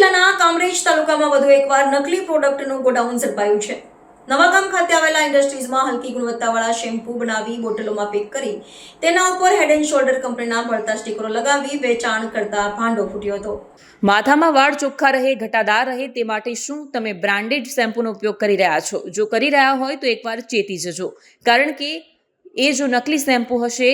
જિલ્લાના કામરેજ તાલુકામાં વધુ એકવાર નકલી પ્રોડક્ટનું ગોડાઉન ઝડપાયું છે. નવાગામ ખાતે આવેલા ઇન્ડસ્ટ્રીઝમાં હલકી ગુણવત્તાવાળા શેમ્પૂ બનાવી બોટલોમાં પેક કરી તેના ઉપર હેડ એન્ડ શોલ્ડર કંપનીના બળતા સ્ટીકરો લગાવી વેચાણ કરતા ભાંડો ફૂટ્યો હતો. માથામાં વાળ ચોખ્ખા રહે, ઘટાદાર રહે તે માટે શું તમે બ્રાન્ડેડ શેમ્પૂનો ઉપયોગ કરી રહ્યા છો? જો કરી રહ્યા હોય તો એકવાર ચેતી જજો. કારણ કે એ જો નકલી શેમ્પૂ હશે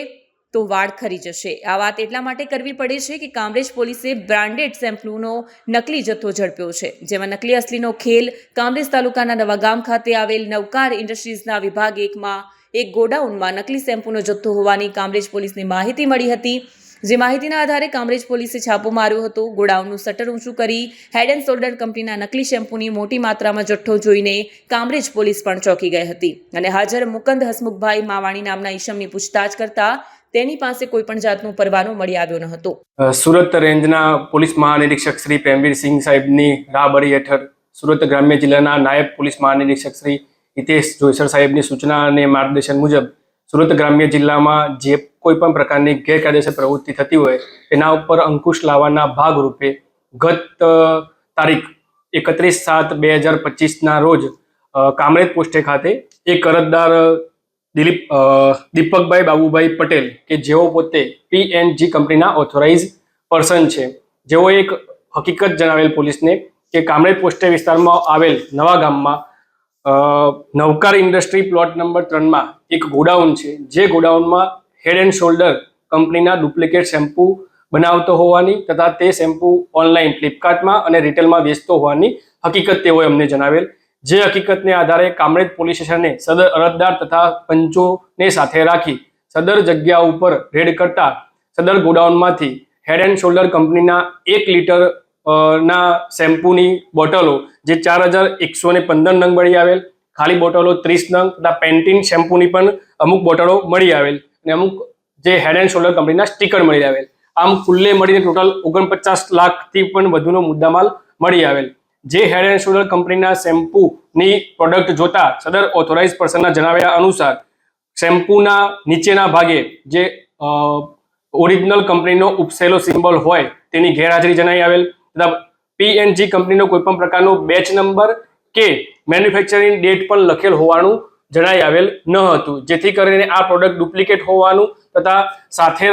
તો વાળ ખરી જશે. આ વાત એટલા માટે કરવી પડે છે કે કામરેજ પોલીસે બ્રાન્ડેડ શેમ્પૂનો નકલી જથ્થો ઝડપ્યો છે. જેમાં નકલી અસલીનો ખેલ કામરેજ તાલુકાના નવાગામ ખાતે આવેલ નવકાર ઇન્ડસ્ટ્રીઝના વિભાગ એકમાં એક ગોડાઉનમાં નકલી શેમ્પૂનો જથ્થો હોવાની કામરેજ પોલીસને માહિતી મળી હતી. જે માહિતીના આધારે કામરેજ પોલીસે છાપો માર્યો હતો. ગોડાઉનનું શટર ઊંચું કરી હેડ એન્ડ શોલ્ડર કંપનીના નકલી શેમ્પૂની મોટી માત્રામાં જથ્થો જોઈને કામરેજ પોલીસ પણ ચોંકી ગઈ હતી. અને હાજર મુકંદ હસમુખભાઈ માવાણી નામના ઈશમની પૂછતાછ કરતા તેની પાસે કોઈ પણ જાતનો પરવાનો મળી આવ્યો ન હતો. સુરત રેન્જના પોલીસ મહાનિરીક્ષક શ્રી પ્રેમવીરસિંહ સાહેબની રાહબરી હેઠળ સુરત ગ્રામ્ય જિલ્લાના નાયબ પોલીસ મહાનિરીક્ષક શ્રી હિતેશ જોઈસર સાહેબની સૂચના અને માર્ગદર્શન મુજબ સુરત ગ્રામ્ય જિલ્લામાં જે કોઈ પણ પ્રકારની ગેરકાયદેસર પ્રવૃત્તિ થતી હોય, તેના ઉપર અંકુશ લાવવાના ભાગરૂપે ગત તારીખ એકત્રીસ સાત બે હજાર પચીસના રોજ કામરેજ પોસ્ટે ખાતે એક અરજદાર દિલીપ દીપકભાઈ બાબુભાઈ પટેલ કે જેઓ પોતે પીએનજી કંપનીના ઓથોરાઇઝ પર્સન છે. જેઓ એક હકીકત જણાવેલ પોલીસને કે કામરેજ પોસ્ટે વિસ્તારમાં આવેલ નવા ગામમાં નવકાર ઇન્ડસ્ટ્રી પ્લોટ નંબર ત્રણમાં એક ગોડાઉન છે. જે ગોડાઉનમાં હેડ એન્ડ શોલ્ડર કંપનીના ડુપ્લિકેટ શેમ્પૂ બનાવતો હોવાની તથા તે શેમ્પૂ ઓનલાઈન ફ્લિપકાર્ટમાં અને રિટેલમાં વેચતો હોવાની હકીકત તેઓએ અમને જણાવેલ. જે હકીકતને આધારે કામરેજ પોલીસ સ્ટેશને સદર અરજદાર તથા પંચોને સાથે રાખી સદર જગ્યા ઉપર રેડ કરતા સદર ગોડાઉનમાંથી હેડ એન્ડ શોલ્ડર કંપનીના એક લીટર ના શેમ્પૂની બોટલો, જે ચાર હજાર એકસો ને પંદર નંગ મળી આવેલ. ખાલી બોટલો ત્રીસ નંગ તથા પેન્ટીન શેમ્પૂની પણ અમુક બોટલો મળી આવેલ અને અમુક જે હેડ એન્ડ શોલ્ડર કંપનીના સ્ટીકર મળી આવેલ. આમ કુલ્લે મળીને ટોટલ ઓગણપચાસ લાખથી પણ વધુનો મુદ્દામાલ મળી આવેલ. જે હેડ એન્ડ શોલ્ડર કંપનીના શેમ્પૂની પ્રોડક્ટ જોતા સદર ઓથોરાઇઝ પર્સનના જણાવ્યા અનુસાર, શેમ્પૂના નીચેના ભાગે જે ઓરિજિનલ કંપનીનો ઉપસેલો સિમ્બોલ હોય તેની ગેરહાજરી જણાઈ આવેલ. તથા પીએનજી કંપનીનો કોઈ પણ પ્રકારનો બેચ નંબર કે મેન્યુફેક્ચરિંગ ડેટ પણ લખેલ હોવાનું જણાઈ આવેલ ન હતું. જેથી કરીને આ પ્રોડક્ટ ડુપ્લિકેટ હોવાનું તથા સાથે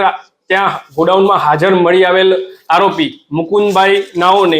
ત્યાં ગોડાઉનમાં હાજર મળી આવેલ આરોપી મુકુંદભાઈ નાઓને